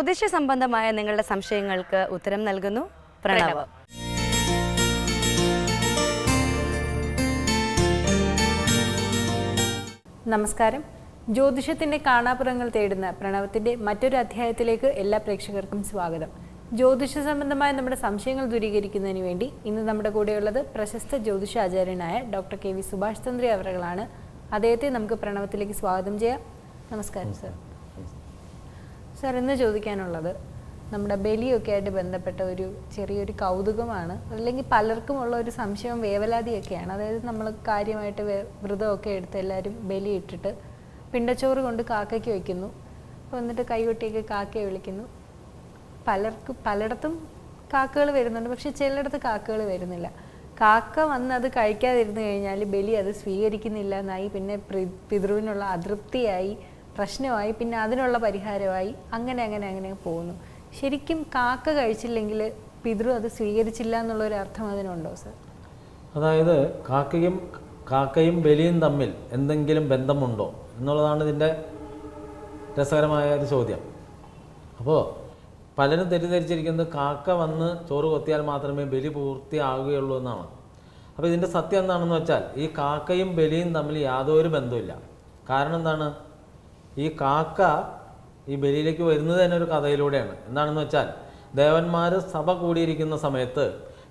ജ്യോതിഷ സംബന്ധമായ നിങ്ങളുടെ സംശയങ്ങൾക്ക് ഉത്തരം നൽകുന്നു. പ്രണവ്. നമസ്കാരം. ജ്യോതിഷത്തിന്റെ കാണാപ്പുറങ്ങൾ തേടുന്ന പ്രണവത്തിന്റെ മറ്റൊരു അധ്യായത്തിലേക്ക് എല്ലാ പ്രേക്ഷകർക്കും സ്വാഗതം. ജ്യോതിഷ സംബന്ധമായ നമ്മുടെ സംശയങ്ങൾ ദൂരീകരിക്കുന്നതിന് വേണ്ടി ഇന്ന് നമ്മുടെ കൂടെയുള്ളത് പ്രശസ്ത ജ്യോതിഷാചാര്യനായ doctor K V Subhash Chandri അവറുകളാണ് അദ്ദേഹത്തെ നമുക്ക് പ്രണവത്തിലേക്ക് സ്വാഗതം ചെയ്യാം. നമസ്കാരം സർ. സാർ ഇന്ന് ചോദിക്കാനുള്ളത് നമ്മുടെ ബലിയൊക്കെ ആയിട്ട് ബന്ധപ്പെട്ട ഒരു ചെറിയൊരു കൗതുകമാണ്. അല്ലെങ്കിൽ പലർക്കും ഉള്ള ഒരു സംശയം വേവലാതിയൊക്കെയാണ്. അതായത് നമ്മൾ കാര്യമായിട്ട് വ്രതമൊക്കെ എടുത്ത് എല്ലാവരും ബലി ഇട്ടിട്ട് പിണ്ടച്ചോറ് കൊണ്ട് കാക്കയ്ക്ക് വയ്ക്കുന്നു. അപ്പോൾ എന്നിട്ട് കൈകൊട്ടിയൊക്കെ കാക്കയെ വിളിക്കുന്നു. പലർക്കും പലയിടത്തും കാക്കകൾ വരുന്നുണ്ട്. പക്ഷെ ചിലയിടത്ത് കാക്കകൾ വരുന്നില്ല. കാക്ക വന്ന് അത് കഴിക്കാതിരുന്നു കഴിഞ്ഞാൽ ബലി അത് സ്വീകരിക്കുന്നില്ല എന്നായി. പിന്നെ പിതൃവിനുള്ള അതൃപ്തിയായി. പ്രശ്നമായി പിന്നെ അതിനുള്ള പരിഹാരമായി അങ്ങനെ അങ്ങനെ അങ്ങനെ പോകുന്നു. ശരിക്കും കാക്ക കഴിച്ചില്ലെങ്കിൽ പിതൃ അത് സ്വീകരിച്ചില്ല എന്നുള്ളൊരു അർത്ഥം അതിനുണ്ടോ സർ? അതായത് കാക്കയും കാക്കയും ബലിയും തമ്മിൽ എന്തെങ്കിലും ബന്ധമുണ്ടോ എന്നുള്ളതാണ് ഇതിന്റെ രസകരമായ ഒരു ചോദ്യം. അപ്പോൾ പലരും തെറ്റിദ്ധരിച്ചിരിക്കുന്നത് കാക്ക വന്ന് ചോറ് കൊത്തിയാൽ മാത്രമേ ബലി പൂർത്തിയാകുകയുള്ളൂ എന്നാണ്. അപ്പോൾ ഇതിന്റെ സത്യം എന്താണെന്ന് വെച്ചാൽ ഈ കാക്കയും ബലിയും തമ്മിൽ യാതൊരു ബന്ധമില്ല കാരണം എന്താണ്? ഈ കാക്ക ഈ ബലിയിലേക്ക് വരുന്നത് തന്നെ ഒരു കഥയിലൂടെയാണ്. എന്താണെന്ന് വെച്ചാൽ ദേവന്മാർ സഭ കൂടിയിരിക്കുന്ന സമയത്ത്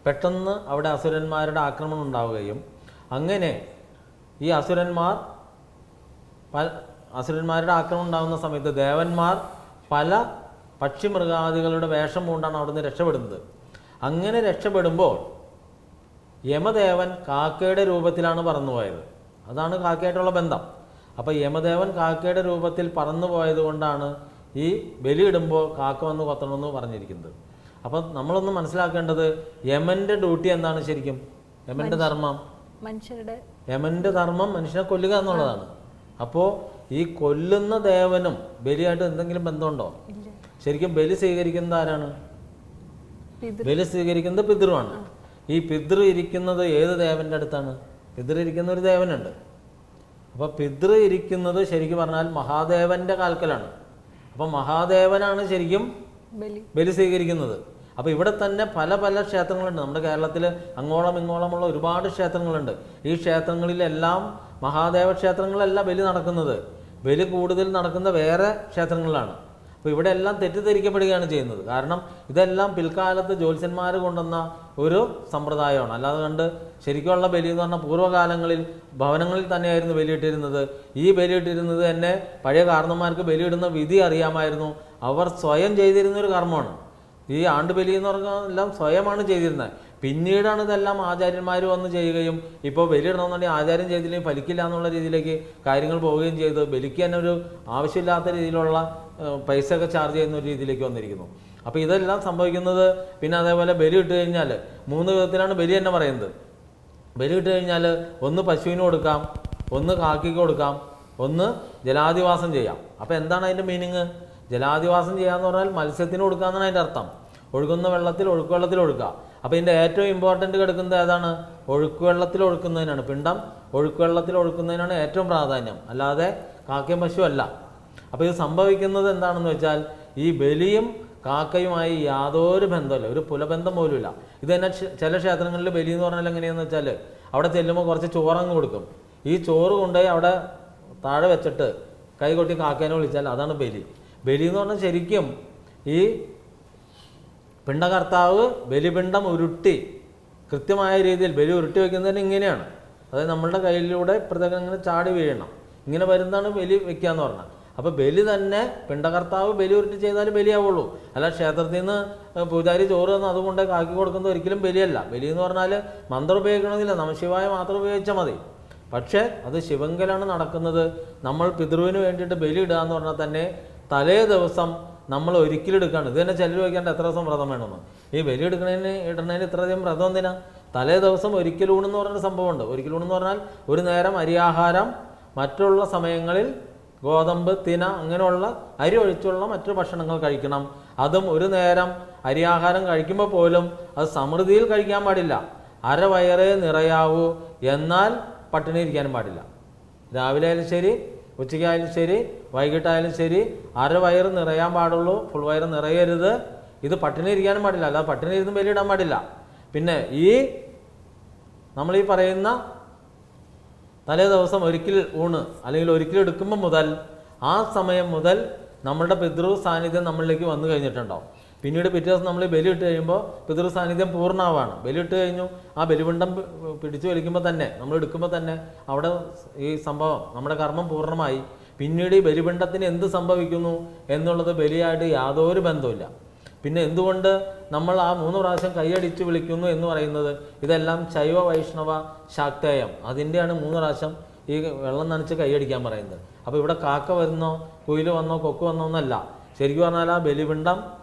പെട്ടെന്ന് അവിടെ അസുരന്മാരുടെ ആക്രമണം ഉണ്ടാവുകയും അങ്ങനെ ഈ അസുരന്മാർ അസുരന്മാരുടെ ആക്രമണം ഉണ്ടാകുന്ന സമയത്ത് ദേവന്മാർ പല പക്ഷിമൃഗാദികളുടെ വേഷം കൊണ്ടാണ് അവിടുന്ന് രക്ഷപ്പെടുന്നത്. അങ്ങനെ രക്ഷപ്പെടുമ്പോൾ യമദേവൻ കാക്കയുടെ രൂപത്തിലാണ് പറന്നുപോയത്. അതാണ് കാക്കയായിട്ടുള്ള ബന്ധം. അപ്പോൾ യമദേവൻ കാക്കയുടെ രൂപത്തിൽ പറന്നു പോയത് കൊണ്ടാണ് ഈ ബലിയിടുമ്പോൾ കാക്ക വന്ന് കൊത്തണമെന്ന് പറഞ്ഞിരിക്കുന്നത്. അപ്പം നമ്മളൊന്ന് മനസ്സിലാക്കേണ്ടത് യമന്റെ ഡ്യൂട്ടി എന്താണ് ശരിക്കും? യമന്റെ ധർമ്മം. മനുഷ്യരുടെ യമന്റെ ധർമ്മം മനുഷ്യനെ കൊല്ലുക എന്നുള്ളതാണ്. അപ്പോൾ ഈ കൊല്ലുന്ന ദേവനും ബലിയായിട്ട് എന്തെങ്കിലും ബന്ധമുണ്ടോ? ശരിക്കും ബലി സ്വീകരിക്കുന്നത് ആരാണ്? ബലി സ്വീകരിക്കുന്നത് പിതൃവാണ്. ഈ പിതൃ ഇരിക്കുന്നത് ഏത് ദേവന്റെ അടുത്താണ്? പിതൃ ഇരിക്കുന്ന ഒരു ദേവനുണ്ട്. അപ്പോൾ പിതൃ ഇരിക്കുന്നത് ശരിക്കും പറഞ്ഞാൽ മഹാദേവന്റെ കാൽക്കലാണ്. അപ്പോൾ മഹാദേവനാണ് ശരിക്കും ബലി. ബലി സ്വീകരിക്കുന്നത്. അപ്പോൾ ഇവിടെ തന്നെ പല പല ക്ഷേത്രങ്ങളുണ്ട്. നമ്മുടെ കേരളത്തിൽ അങ്ങോളം ഇങ്ങോളമുള്ള ഒരുപാട് ക്ഷേത്രങ്ങളുണ്ട്. ഈ ക്ഷേത്രങ്ങളിലെല്ലാം മഹാദേവ ക്ഷേത്രങ്ങളല്ല ബലി നടക്കുന്നത്. ബലി കൂടുതൽ നടക്കുന്ന വേറെ ക്ഷേത്രങ്ങളിലാണ്. അപ്പോൾ ഇവിടെ എല്ലാം തെറ്റിദ്ധരിക്കപ്പെടുകയാണ് ചെയ്യുന്നത്. കാരണം ഇതെല്ലാം പിൽക്കാലത്ത് ജ്യോത്സ്യന്മാർ കൊണ്ടുവന്ന ഒരു സമ്പ്രദായമാണ്. അല്ലാതെ കണ്ട് ശരിക്കുള്ള ബലി എന്ന് പറഞ്ഞാൽ പൂർവകാലങ്ങളിൽ ഭവനങ്ങളിൽ തന്നെയായിരുന്നു ബലിയിട്ടിരുന്നത്. ഈ ബലിയിട്ടിരുന്നത് തന്നെ പഴയ കാരണന്മാർക്ക് ബലിയിടുന്ന വിധി അറിയാമായിരുന്നു. അവർ സ്വയം ചെയ്തിരുന്ന ഒരു കർമ്മമാണ്. ഈ ആണ്ടുബലി എന്ന് പറഞ്ഞാൽ എല്ലാം സ്വയമാണ് ചെയ്തിരുന്നത്. പിന്നീടാണ് ഇതെല്ലാം ആചാര്യന്മാർ വന്ന് ചെയ്യുകയും ഇപ്പോൾ ബലിയിടണമെന്നുണ്ടെങ്കിൽ ആചാര്യം ചെയ്തില്ലെങ്കിൽ ഫലിക്കില്ല എന്നുള്ള രീതിയിലേക്ക് കാര്യങ്ങൾ പോവുകയും ചെയ്ത് ബലിക്ക് തന്നെ ഒരു ആവശ്യമില്ലാത്ത രീതിയിലുള്ള പൈസ ഒക്കെ ചാർജ് ചെയ്യുന്ന ഒരു രീതിയിലേക്ക് വന്നിരിക്കുന്നു. അപ്പോൾ ഇതെല്ലാം സംഭവിക്കുന്നത് പിന്നെ അതേപോലെ ബലി ഇട്ട് കഴിഞ്ഞാൽ മൂന്ന് വിധത്തിലാണ് ബലി തന്നെ പറയുന്നത്. ബലി ഇട്ട് കഴിഞ്ഞാൽ ഒന്ന് പശുവിന് കൊടുക്കാം ഒന്ന് കാക്കിക്ക് കൊടുക്കാം ഒന്ന് ജലാധിവാസം ചെയ്യാം. അപ്പോൾ എന്താണ് അതിന്റെ മീനിങ് ജലാധിവാസം ചെയ്യാന്ന് പറഞ്ഞാൽ മത്സ്യത്തിന് കൊടുക്കാന്നാണ് അതിന്റെ അർത്ഥം. ഒഴുകുന്ന വെള്ളത്തിൽ ഒഴുക്ക് വെള്ളത്തിൽ ഒഴുക്കുക. അപ്പോൾ ഇതിന്റെ ഏറ്റവും ഇമ്പോർട്ടന്റ് കിടക്കുന്നത് ഏതാണ്? ഒഴുക്ക് വെള്ളത്തിൽ ഒഴുക്കുന്നതിനാണ്. പിണ്ടം ഒഴുക്ക് വെള്ളത്തിൽ ഒഴുക്കുന്നതിനാണ് ഏറ്റവും പ്രാധാന്യം. അല്ലാതെ കാക്കയും പശു അല്ല. അപ്പോൾ ഇത് സംഭവിക്കുന്നത് എന്താണെന്ന് വെച്ചാൽ ഈ ബലിയും കാക്കയുമായി യാതൊരു ബന്ധമില്ല ഒരു പുലബന്ധം പോലുമില്ല. ഇത് തന്നെ ചില ക്ഷേത്രങ്ങളിൽ ബലി എന്ന് പറഞ്ഞാൽ എങ്ങനെയാണെന്ന് വെച്ചാൽ അവിടെ ചെല്ലുമ്പോൾ കുറച്ച് ചോറങ്ങ് കൊടുക്കും. ഈ ചോറ് കൊണ്ടുപോയി അവിടെ താഴെ വെച്ചിട്ട് കൈകൊട്ടി കാക്കേനെ വിളിച്ചാൽ അതാണ് ബലി. ബലി എന്ന് പറഞ്ഞാൽ ശരിക്കും ഈ പിണ്ടകർത്താവ് ബലിപിണ്ടം ഉരുട്ടി കൃത്യമായ രീതിയിൽ ബലി ഉരുട്ടി വയ്ക്കുന്നതിന് ഇങ്ങനെയാണ്. അതായത് നമ്മളുടെ കയ്യിലൂടെ പ്രത്യേകം ഇങ്ങനെ ചാടി വീഴണം. ഇങ്ങനെ വരുന്നതാണ് ബലി വെക്കുക എന്ന് പറഞ്ഞാൽ. അപ്പോൾ ബലി തന്നെ പിണ്ടകർത്താവ് ബലി ഉരുട്ടി ചെയ്താലും ബലിയാവുള്ളൂ. അല്ല ക്ഷേത്രത്തിൽ നിന്ന് പൂജാരി ചോറ് തന്ന് അതുകൊണ്ട് കാക്കി കൊടുക്കുന്നത് ഒരിക്കലും ബലിയല്ല. ബലി എന്ന് പറഞ്ഞാൽ മന്ത്രം ഉപയോഗിക്കണമെന്നില്ല. നമശിവായ മാത്രം ഉപയോഗിച്ചാൽ മതി. പക്ഷേ അത് ശിവങ്കലാണ് നടക്കുന്നത്. നമ്മൾ പിതൃവിന് വേണ്ടിയിട്ട് ബലി ഇടുക എന്ന് പറഞ്ഞാൽ തന്നെ തലേ ദിവസം നമ്മൾ ഒരിക്കലും എടുക്കാണ്ട്. ഇത് തന്നെ ചിലർ വയ്ക്കാണ്ട് എത്ര ദിവസം വ്രതം വേണമെന്ന്? ഈ ബലി എടുക്കുന്നതിന് ഇടുന്നതിന് ഇത്രയധികം വ്രതം എന്തിനാ? തലേ ദിവസം ഒരിക്കലൂണ് എന്ന് പറഞ്ഞൊരു സംഭവമുണ്ട്. ഒരിക്കലൂണ് എന്ന് പറഞ്ഞാൽ ഒരു നേരം അരിയാഹാരം മറ്റുള്ള സമയങ്ങളിൽ ഗോതമ്പ് തിന അങ്ങനെയുള്ള അരി ഒഴിച്ചുള്ള മറ്റു ഭക്ഷണങ്ങൾ കഴിക്കണം. അതും ഒരു നേരം അരിയാഹാരം കഴിക്കുമ്പോൾ പോലും അത് സമൃദ്ധിയിൽ കഴിക്കാൻ പാടില്ല. അരവയറേ നിറയാവൂ. എന്നാൽ പട്ടിണി ഇരിക്കാനും പാടില്ല. രാവിലെ ആയാലും ശരി ഉച്ചയ്ക്കായാലും ശരി വൈകിട്ടായാലും ശരി അര വയറ് നിറയാൻ പാടുള്ളൂ ഫുൾ വയറ് നിറയരുത്. ഇത് പട്ടിണി ഇരിക്കാനും പാടില്ല അല്ലാതെ പട്ടിണി ഇരുന്ന് ബലിയിടാൻ പാടില്ല. പിന്നെ ഈ നമ്മൾ ഈ പറയുന്ന തലേ ദിവസം ഒരിക്കൽ ഊണ് അല്ലെങ്കിൽ ഒരിക്കൽ എടുക്കുമ്പോൾ മുതൽ ആ സമയം മുതൽ നമ്മളുടെ പിതൃ സാന്നിധ്യം നമ്മളിലേക്ക് വന്നു കഴിഞ്ഞിട്ടുണ്ടാവും. പിന്നീട് പിറ്റേ ദിവസം നമ്മൾ ബലിയിട്ട് കഴിയുമ്പോൾ പിതൃ സാന്നിധ്യം പൂർണമാവാണ്. ബലിയിട്ട് കഴിഞ്ഞു. ആ ബലിപിണ്ടം പി- പിടിച്ചു വലിക്കുമ്പോൾ തന്നെ നമ്മൾ എടുക്കുമ്പോൾ തന്നെ അവിടെ ഈ സംഭവം നമ്മുടെ കർമ്മം പൂർണമായി. പിന്നീട് ഈ ബലിപിണ്ടത്തിന് എന്ത് സംഭവിക്കുന്നു എന്നുള്ളത് ബലിയായിട്ട് യാതൊരു ബന്ധമില്ല പിന്നെ എന്തുകൊണ്ട് നമ്മൾ ആ മൂന്ന് പ്രാവശ്യം കൈയടിച്ച് വിളിക്കുന്നു എന്ന് പറയുന്നത്? ഇതെല്ലാം ശൈവ വൈഷ്ണവ ശാക്തേയം. അതിന്റെയാണ് മൂന്ന് പ്രാവശ്യം ഈ വെള്ളം നനച്ച് കൈയടിക്കാൻ പറയുന്നത്. അപ്പോൾ ഇവിടെ കാക്ക വരുന്നോ കുയിൽ വന്നോ കൊക്ക് വന്നോ എന്നല്ല. ശരിക്കും പറഞ്ഞാൽ ആ ബലിപിണ്ടം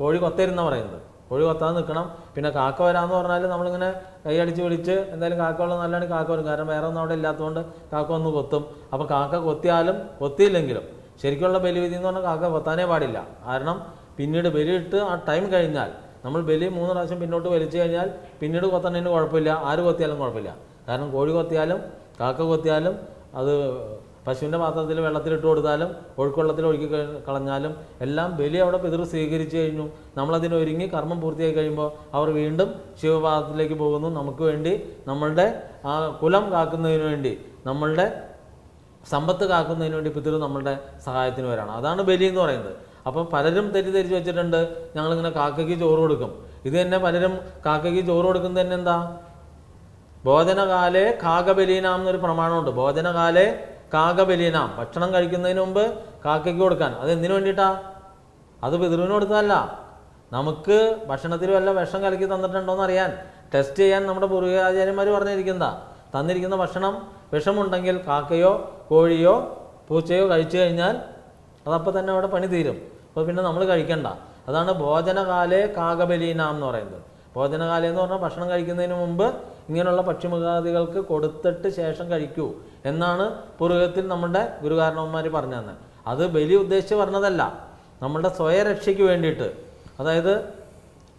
കോഴി കൊത്തരുന്ന പറയുന്നത്. കോഴി കൊത്താതെ നിൽക്കണം പിന്നെ കാക്ക വരാമെന്ന് പറഞ്ഞാൽ നമ്മളിങ്ങനെ കൈ അടിച്ച് വിളിച്ച് എന്തായാലും കാക്ക ഉള്ള നല്ലതാണ് കാക്ക വരും. കാരണം വേറെ ഒന്നും അവിടെ ഇല്ലാത്തതുകൊണ്ട് കാക്ക ഒന്ന് കൊത്തും. അപ്പോൾ കാക്ക കൊത്തിയാലും കൊത്തിയില്ലെങ്കിലും ശരിക്കുള്ള ബലിവിധി എന്ന് പറഞ്ഞാൽ കാക്ക കൊത്താനേ പാടില്ല. കാരണം പിന്നീട് ബലിയിട്ട് ആ ടൈം കഴിഞ്ഞാൽ നമ്മൾ ബലി മൂന്ന് പ്രാവശ്യം പിന്നോട്ട് വലിച്ചു കഴിഞ്ഞാൽ പിന്നീട് കൊത്തണതിന് കുഴപ്പമില്ല. ആര് കൊത്തിയാലും കുഴപ്പമില്ല. കാരണം കോഴി കൊത്തിയാലും കാക്ക കൊത്തിയാലും അത് പശുവിന്റെ പാത്രത്തിൽ വെള്ളത്തിലിട്ട് കൊടുത്താലും ഒഴുക്കുവെള്ളത്തിൽ ഒഴുക്കി കളഞ്ഞാലും എല്ലാം ബലി അവിടെ പിതൃ സ്വീകരിച്ചു കഴിഞ്ഞു. നമ്മളതിന് ഒരുങ്ങി കർമ്മം പൂർത്തിയായി കഴിയുമ്പോൾ അവർ വീണ്ടും ശിവപാദത്തിലേക്ക് പോകുന്നു. നമുക്ക് വേണ്ടി നമ്മളുടെ ആ കുലം കാക്കുന്നതിന് വേണ്ടി നമ്മളുടെ സമ്പത്ത് കാക്കുന്നതിന് വേണ്ടി പിതൃ നമ്മളുടെ സഹായത്തിന് വരാണ്. അതാണ് ബലി എന്ന് പറയുന്നത്. അപ്പം പലരും തെറ്റിദ്ധരിച്ച് വെച്ചിട്ടുണ്ട് ഞങ്ങളിങ്ങനെ കാക്കയ്ക്ക് ചോറ് കൊടുക്കും. ഇത് തന്നെ പലരും കാക്കയ്ക്ക് ചോറ് കൊടുക്കുന്നത് തന്നെ എന്താ? ഭോജനകാലേ കാകബലീനാം എന്നൊരു പ്രമാണമുണ്ട്. ഭോജനകാലേ കാകബലീനാം ഭക്ഷണം കഴിക്കുന്നതിന് മുമ്പ് കാക്കയ്ക്ക് കൊടുക്കാൻ. അത് എന്തിനു വേണ്ടിയിട്ടാ അത് പിതൃവിന് കൊടുത്തതല്ല. നമുക്ക് ഭക്ഷണത്തിൽ വല്ല വിഷം കലക്കി തന്നിട്ടുണ്ടോയെന്ന് അറിയാൻ ടെസ്റ്റ് ചെയ്യാൻ നമ്മുടെ പൂർവികാചാര്യന്മാർ പറഞ്ഞിരിക്കുന്ന തന്നിരിക്കുന്ന ഭക്ഷണം വിഷമുണ്ടെങ്കിൽ കാക്കയോ കോഴിയോ പൂച്ചയോ കഴിച്ചു കഴിഞ്ഞാൽ അതപ്പോൾ തന്നെ അവിടെ പണി തീരും. അപ്പോൾ പിന്നെ നമ്മൾ കഴിക്കണ്ട. അതാണ് ഭോജനകാലേ കാകബലീനാം എന്ന് പറയുന്നത്. ഭോജനകാലം എന്ന് പറഞ്ഞാൽ ഭക്ഷണം കഴിക്കുന്നതിന് മുമ്പ് ഇങ്ങനെയുള്ള പക്ഷിമൃഗാദികൾക്ക് കൊടുത്തിട്ട് ശേഷം കഴിക്കൂ എന്നാണ് പൂർവികത്തിൽ നമ്മുടെ ഗുരുകാരണവന്മാർ പറഞ്ഞു തന്നെ അത് ബലി ഉദ്ദേശിച്ച് പറഞ്ഞതല്ല നമ്മളുടെ സ്വയരക്ഷയ്ക്ക് വേണ്ടിയിട്ട്. അതായത്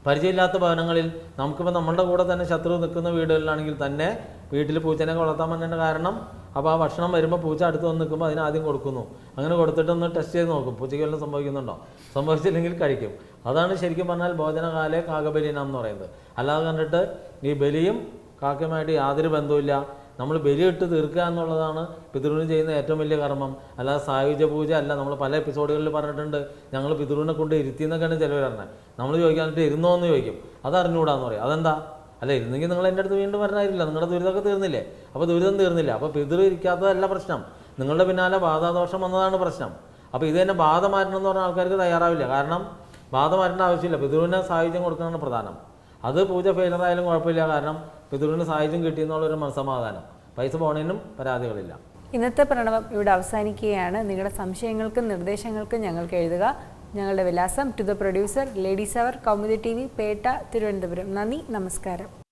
പരിചയമില്ലാത്ത ഭവനങ്ങളിൽ നമുക്കിപ്പോൾ നമ്മളുടെ കൂടെ തന്നെ ശത്രു നിൽക്കുന്ന വീടുകളിലാണെങ്കിൽ തന്നെ വീട്ടിൽ പൂച്ചനെ വളർത്താൻ പറ്റുന്ന കാരണം അപ്പോൾ ആ ഭക്ഷണം വരുമ്പോൾ പൂച്ച അടുത്ത് വന്ന് നിൽക്കുമ്പോൾ അതിന് ആദ്യം കൊടുക്കുന്നു. അങ്ങനെ കൊടുത്തിട്ട് ഒന്ന് ടെസ്റ്റ് ചെയ്ത് നോക്കും. പൂച്ചയ്ക്ക് വല്ലതും സംഭവിക്കുന്നുണ്ടോ? സംഭവിച്ചില്ലെങ്കിൽ കഴിക്കും. അതാണ് ശരിക്കും പറഞ്ഞാൽ ഭോജനകാലേ കാകബലിനാം എന്ന് പറയുന്നത്. അല്ലാതെ കണ്ടിട്ട് ഈ ബലിയും കാക്കയുമായിട്ട് യാതൊരു ബന്ധവുമില്ല. നമ്മൾ ബലിയിട്ട് തീർക്കുക എന്നുള്ളതാണ് പിതൃവിന് ചെയ്യുന്ന ഏറ്റവും വലിയ കർമ്മം. അല്ലാതെ സായുജ പൂജ അല്ല. നമ്മൾ പല എപ്പിസോഡുകളിൽ പറഞ്ഞിട്ടുണ്ട്. ഞങ്ങൾ പിതൃവിനെ കൊണ്ട് ഇരുത്തി എന്നൊക്കെയാണ് ചിലവർ പറഞ്ഞത്. നമ്മൾ ചോദിക്കാൻ ഇരുന്നോ എന്ന് ചോദിക്കും. അത് അറിഞ്ഞുകൂടാന്ന് പറയും. അതെന്താ? അല്ല ഇരുന്നെങ്കിൽ നിങ്ങൾ എന്റെ അടുത്ത് വീണ്ടും വരണമായിരുന്നില്ല നിങ്ങളുടെ ദുരിതമൊക്കെ തീർന്നില്ലേ? അപ്പോൾ ദുരിതം തീർന്നില്ല. അപ്പോൾ പിതൃ ഇരിക്കാത്തതല്ല പ്രശ്നം. നിങ്ങളുടെ പിന്നാലെ ബാധാദോഷം വന്നതാണ് പ്രശ്നം. അപ്പോൾ ഇത് തന്നെ ബാധ മാറ്റണം എന്ന് പറഞ്ഞ ആൾക്കാർക്ക് തയ്യാറാവില്ല. കാരണം ബാധ മാറ്റേണ്ട ആവശ്യമില്ല. പിതൃവിനെ സായുജ്യം കൊടുക്കുന്നതാണ് പ്രധാനം. അത് പൂജ ഫെയിലർ ആയാലും കുഴപ്പമില്ല. കാരണം പിതൃവിന് സായുജ്യം കിട്ടിയെന്നുള്ളൊരു മനസ്സമാധാനം. പൈസ പോണേനും പരാതികളില്ല. ഇന്നത്തെ പ്രണവം ഇവിടെ അവസാനിക്കുകയാണ്. നിങ്ങളുടെ സംശയങ്ങൾക്കും നിർദ്ദേശങ്ങൾക്കും ഞങ്ങൾക്ക് എഴുതുക. ഞങ്ങളുടെ വിലാസം to the producer ladies hour Kaumudi T V Pettah Thiruvananthapuram. നന്ദി നമസ്കാരം.